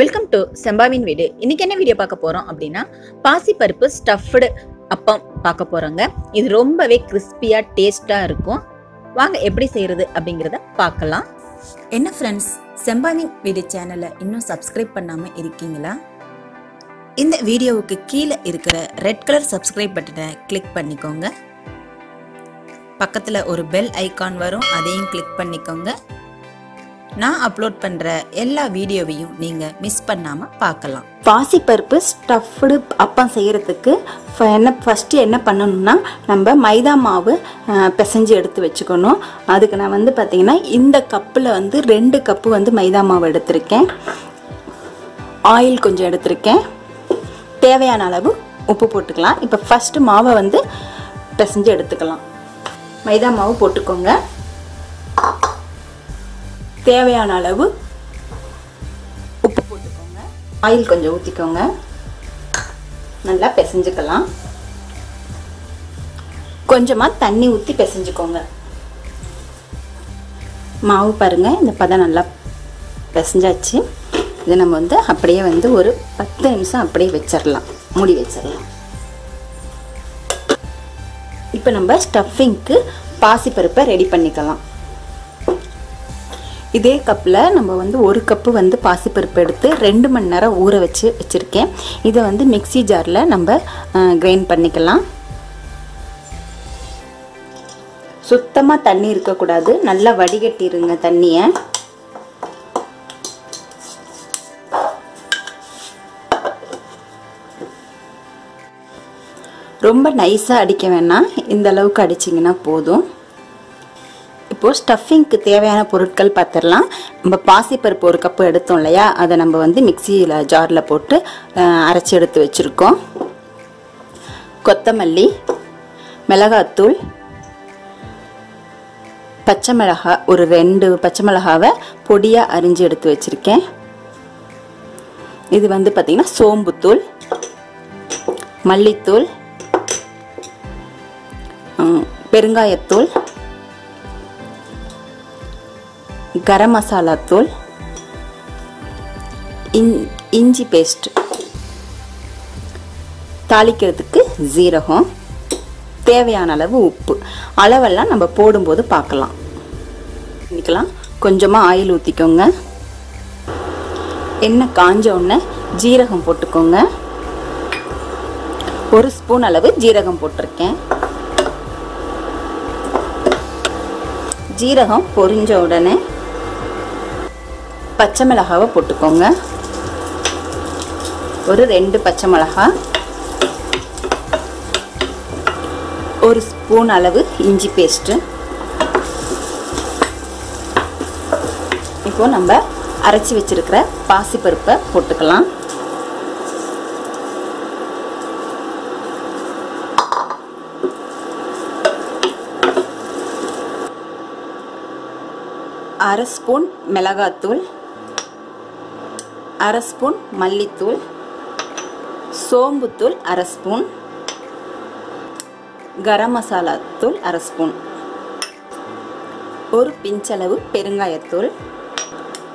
Welcome to செம்பாவின் வீடு இன்னைக்கு என்ன வீடியோ பார்க்க போறோம் அப்படின்னா பாசிப்பருப்பு ஸ்டஃப்டு அப்பம் பார்க்க போறோங்க. இது ரொம்பவே கிறிஸ்பியா டேஸ்டா இருக்கும். வாங்க எப்படி செய்யறது அப்படிங்கறத பார்க்கலாம். என்ன ஃப்ரெண்ட்ஸ் செம்பாவின் வீடு சேனலை இன்னும் சப்ஸ்கிரைப் பண்ணாம இருக்கீங்களா? இந்த வீடியோவுக்கு கீழே இருக்கிற ரெட் கலர் சப்ஸ்கிரைப் பட்டனை கிளிக் பண்ணிக்கோங்க. பக்கத்தில் ஒரு பெல் ஐக்கான் வரும் அதையும் கிளிக் பண்ணிக்கோங்க. நான் அப்லோட் பண்ணுற எல்லா வீடியோவையும் நீங்கள் மிஸ் பண்ணாமல் பார்க்கலாம். பாசிப்பருப்பு ஸ்டஃப்டு அப்பம் செய்கிறதுக்கு ஃப- என்ன ஃபஸ்ட்டு என்ன பண்ணணும்னா நம்ம மைதா மாவு பிசைஞ்சு எடுத்து வச்சுக்கணும். அதுக்கு நான் வந்து பார்த்திங்கன்னா இந்த கப்பில் வந்து ரெண்டு கப்பு வந்து மைதா மாவு எடுத்திருக்கேன். ஆயில் கொஞ்சம் எடுத்திருக்கேன். தேவையான அளவு உப்பு போட்டுக்கலாம். இப்போ ஃபஸ்ட்டு மாவை வந்து பிசைஞ்சு எடுத்துக்கலாம். மைதா மாவு போட்டுக்கோங்க. தேவையான அளவு உப்பு போட்டுக்கோங்க. ஆயில் கொஞ்சம் ஊற்றிக்கோங்க நல்லா பிசைஞ்சுக்கலாம். கொஞ்சமாக தண்ணி ஊற்றி பிசைஞ்சுக்கோங்க. மாவு பாருங்கள் இந்த பதம் நல்லா பிசைஞ்சாச்சு. இதை நம்ம வந்து அப்படியே வந்து ஒரு பத்து நிமிஷம் அப்படியே வச்சிடலாம் மூடி வச்சிடலாம் இப்போ நம்ம ஸ்டஃபிங்க்கு பாசிப்பருப்பை ரெடி பண்ணிக்கலாம். இதே கப்பில் நம்ம வந்து ஒரு கப்பு வந்து பாசிப்பருப்பு எடுத்து ரெண்டு மணி நேரம் ஊற வச்சு வச்சுருக்கேன். இதை வந்து மிக்ஸி ஜாரில் நம்ம கிரைண்ட் பண்ணிக்கலாம். சுத்தமாக தண்ணி இருக்கக்கூடாது. நல்லா வடிகட்டிடுங்க தண்ணியை. ரொம்ப நைஸாக அடிக்க வேணாம். இந்த அளவுக்கு அடிச்சிங்கன்னா போதும். இப்போது ஸ்டஃபிங்க்கு தேவையான பொருட்கள் பார்த்துடலாம். நம்ம பாசிப்பருப்பு ஒரு கப்பு எடுத்தோம் இல்லையா? அதை நம்ம வந்து மிக்சியில் ஜாரில் போட்டு அரைச்சி எடுத்து வச்சுருக்கோம். கொத்தமல்லி மிளகாத்தூள் பச்சை மிளகாய் ஒரு ரெண்டு பச்சை மிளகாவை பொடியாக அரிஞ்சு எடுத்து வச்சுருக்கேன். இது வந்து பார்த்திங்கன்னா சோம்புத்தூள் மல்லித்தூள் பெருங்காயத்தூள் கரம் மசாலா தூள் இன் இஞ்சி பேஸ்ட் தாளிக்கிறதுக்கு ஜீரகம் தேவையான அளவு உப்பு. அளவெல்லாம் நம்ம போடும்போது பார்க்கலாம். பண்ணிக்கலாம். கொஞ்சமாக ஆயில் ஊற்றிக்கோங்க எண்ணெய் காஞ்ச உடனே ஜீரகம் போட்டுக்கோங்க. ஒரு ஸ்பூன் அளவு ஜீரகம் போட்டிருக்கேன். ஜீரகம் பொரிஞ்ச உடனே பச்சை மிளகாவை போட்டுக்கோங்க. ஒரு ரெண்டு பச்சை மிளகா. ஒரு ஸ்பூன் அளவு இஞ்சி பேஸ்ட்டு. இப்போ நம்ம அரைச்சி வச்சிருக்கிற பாசிப்பருப்பை போட்டுக்கலாம். அரை ஸ்பூன் மிளகாத்தூள். அரை ஸ்பூன் மல்லித்தூள் சோம்புத்தூள் அரை ஸ்பூன் கரம் மசாலா தூள் அரை ஸ்பூன் ஒரு பிஞ்சளவு பெருங்காயத்தூள்.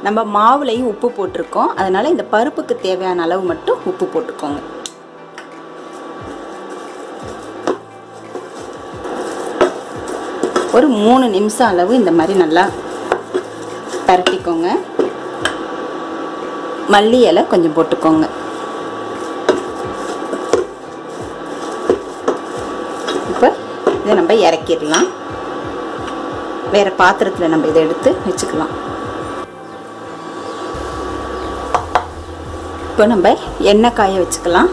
நம்ம மாவுலையும் உப்பு போட்டிருக்கோம். அதனால் இந்த பருப்புக்கு தேவையான அளவு மட்டும் உப்பு போட்டுக்கோங்க. ஒரு மூணு நிமிஷம் அளவு இந்த மாதிரி நல்லா பரட்டிக்கோங்க. மல்லி இலை கொஞ்சம் போட்டுக்கோங்க. இப்போ இதை நம்ம இறக்கிடலாம். வேறு பாத்திரத்தில் நம்ம இதை எடுத்து வச்சுக்கலாம். இப்போ நம்ம எண்ணெய் காய வச்சுக்கலாம்.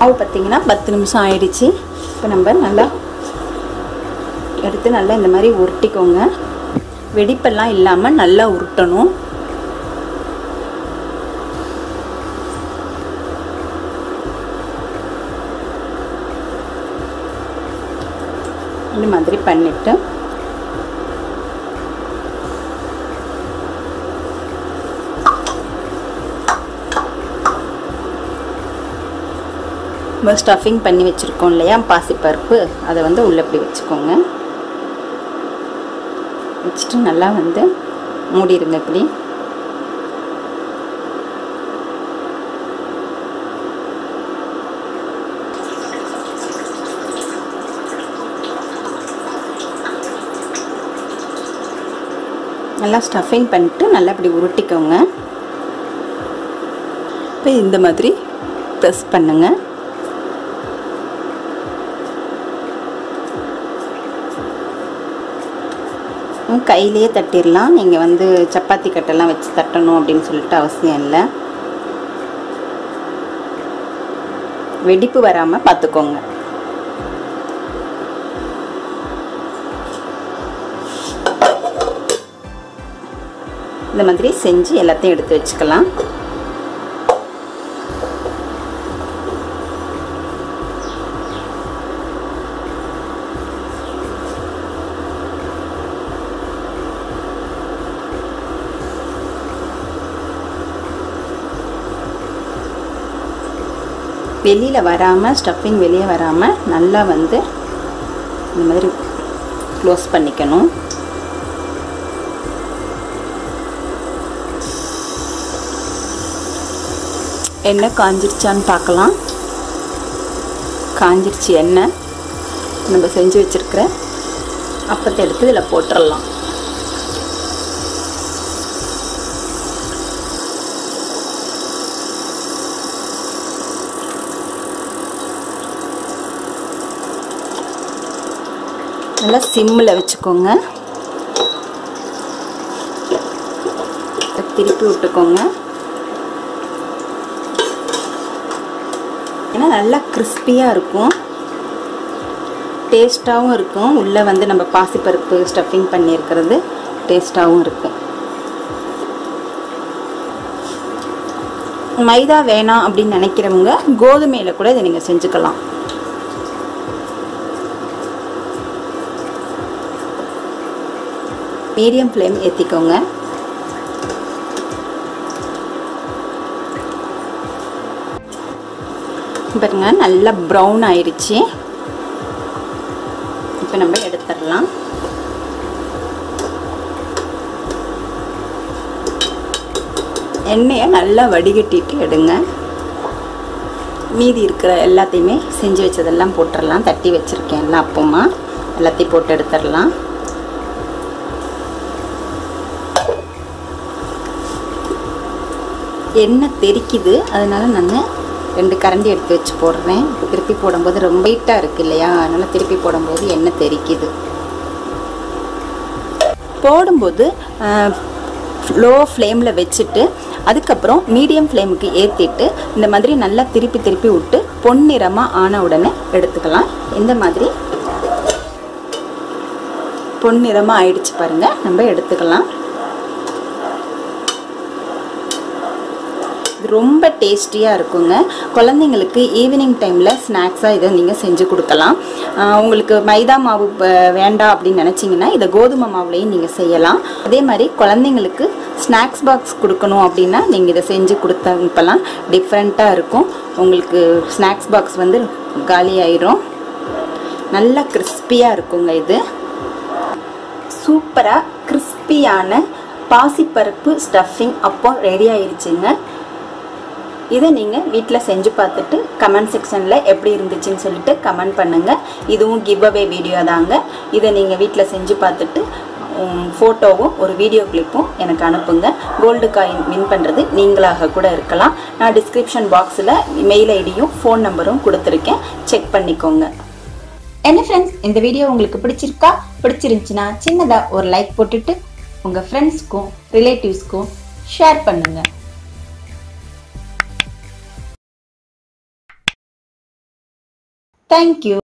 மாவு பார்த்தீங்கன்னா பத்து நிமிஷம் ஆயிடுச்சு. இப்போ நம்ம நல்லா எடுத்து நல்லா இந்த மாதிரி உருட்டிக்கோங்க. வெடிப்பெல்லாம் இல்லாமல் நல்லா உருட்டணும். இந்த மாதிரி பண்ணிட்டு. நம்ம ஸ்டஃபிங் பண்ணி வச்சுருக்கோம் இல்லையா? பாசிப்பருப்பு. அதை வந்து உள்ளே இப்படி வச்சுக்கோங்க. வச்சுட்டு நல்லா வந்து மூடிடுங்க இப்படி. நல்லா ஸ்டஃபிங் பண்ணிட்டு நல்லா இப்படி உருட்டிக்கோங்க. இப்போ இந்த மாதிரி ப்ரெஸ் பண்ணுங்கள் கையிலேயே தட்டிடலாம். நீங்கள் வந்து சப்பாத்தி கட்டெல்லாம் வச்சு தட்டணும் அப்படின்னு சொல்லிட்டு அவசியம் இல்லை. வெடிப்பு வராமல் பார்த்துக்கோங்க இந்த மாதிரி செஞ்சு எல்லாத்தையும் எடுத்து வச்சுக்கலாம். வெளியில் வராமல் ஸ்டஃபிங் வெளியே வராமல் நல்லா வந்து இந்த மாதிரி க்ளோஸ் பண்ணிக்கணும். எண்ணெய் காஞ்சிருச்சான்னு பார்க்கலாம். காஞ்சிருச்சு எண்ணெய். நம்ம செஞ்சு வச்சுருக்கிற அப்பத்தை எடுத்து இதில் போட்டுடலாம் நல்லா சிம்மில் வச்சுக்கோங்க. திருப்பி விட்டுக்கோங்க. ஏன்னா நல்லா கிறிஸ்பியாக இருக்கும். டேஸ்ட்டாகவும் இருக்கும். உள்ளே வந்து நம்ம பாசிப்பருப்பு ஸ்டஃபிங் பண்ணியிருக்கிறது டேஸ்ட்டாகவும் இருக்கும். மைதா வேணாம் அப்படின்னு நினைக்கிறவங்க கோதுமையில் கூட இதை நீங்கள் செஞ்சுக்கலாம். மீடியம் ஃப்ளேம் ஏற்றிக்கோங்க பாருங்க நல்லா ப்ரௌன் ஆயிடுச்சு இப்போ நம்ம எடுத்துடலாம். எண்ணெயை நல்லா வடிகட்டிட்டு எடுங்க. மீதி இருக்கிற எல்லாத்தையுமே செஞ்சு வச்சதெல்லாம் போட்டுடலாம். தட்டி வச்சுருக்கேன் எல்லாம் அப்பமா. எல்லாத்தையும் போட்டு எடுத்துடலாம். எண்ணெய் தெறிக்குது அதனால் நான் ரெண்டு கரண்டி எடுத்து வச்சு போடுறேன். திருப்பி போடும்போது ரொம்ப ஹீட்டாக இருக்குது இல்லையா? அதனால் திருப்பி போடும்போது எண்ணெய் தெறிக்குது போடும்போது லோ ஃப்ளேமில் வச்சுட்டு அதுக்கப்புறம் மீடியம் ஃப்ளேமுக்கு ஏற்றிட்டு இந்த மாதிரி நல்லா திருப்பி திருப்பி விட்டு பொன்னிறமாக ஆன உடனே எடுத்துக்கலாம். இந்த மாதிரி பொன்னிறமாக ஆயிடுச்சு பாருங்கள் நம்ம எடுத்துக்கலாம். இது ரொம்ப டேஸ்டியாக இருக்குங்க. குழந்தைங்களுக்கு ஈவினிங் டைமில் ஸ்நாக்ஸாக இதை நீங்கள் செஞ்சு கொடுக்கலாம். உங்களுக்கு மைதா மாவு வேண்டாம் அப்படின்னு நினச்சிங்கன்னா இதை கோதுமை மாவுலையும் நீங்கள் செய்யலாம். அதே மாதிரி குழந்தைங்களுக்கு ஸ்நாக்ஸ் பாக்ஸ் கொடுக்கணும் அப்படின்னா நீங்கள் இதை செஞ்சு கொடுத்த இப்போலாம் டிஃப்ரெண்ட்டாக இருக்கும். உங்களுக்கு ஸ்நாக்ஸ் பாக்ஸ் வந்து காலி ஆயிரும். நல்லா கிறிஸ்பியாக இருக்குங்க இது. சூப்பராக கிறிஸ்பியான பாசிப்பருப்பு ஸ்டஃபிங் அப்போ ரெடி ஆயிடுச்சுங்க இதை நீங்கள் வீட்டில் செஞ்சு பார்த்துட்டு கமெண்ட் செக்ஷனில் எப்படி இருந்துச்சுன்னு சொல்லிட்டு கமெண்ட் பண்ணுங்கள் இதுவும் கிவ் அவே வீடியோ தாங்க. இதை நீங்கள் வீட்டில் செஞ்சு பார்த்துட்டு ஃபோட்டோவும் ஒரு வீடியோ கிளிப்பும் எனக்கு அனுப்புங்க. கோல்டு காயின் வின் பண்ணுறது நீங்களாக கூட இருக்கலாம். நான் டிஸ்கிரிப்ஷன் பாக்ஸில் மெயில் ஐடியும் ஃபோன் நம்பரும் கொடுத்துருக்கேன். செக் பண்ணிக்கோங்க. என்ன ஃப்ரெண்ட்ஸ் இந்த வீடியோ உங்களுக்கு பிடிச்சிருக்கா? பிடிச்சிருந்துச்சுன்னா சின்னதாக ஒரு லைக் போட்டுட்டு உங்கள் ஃப்ரெண்ட்ஸ்க்கும் ரிலேட்டிவ்ஸ்க்கும் ஷேர் பண்ணுங்கள் Thank you.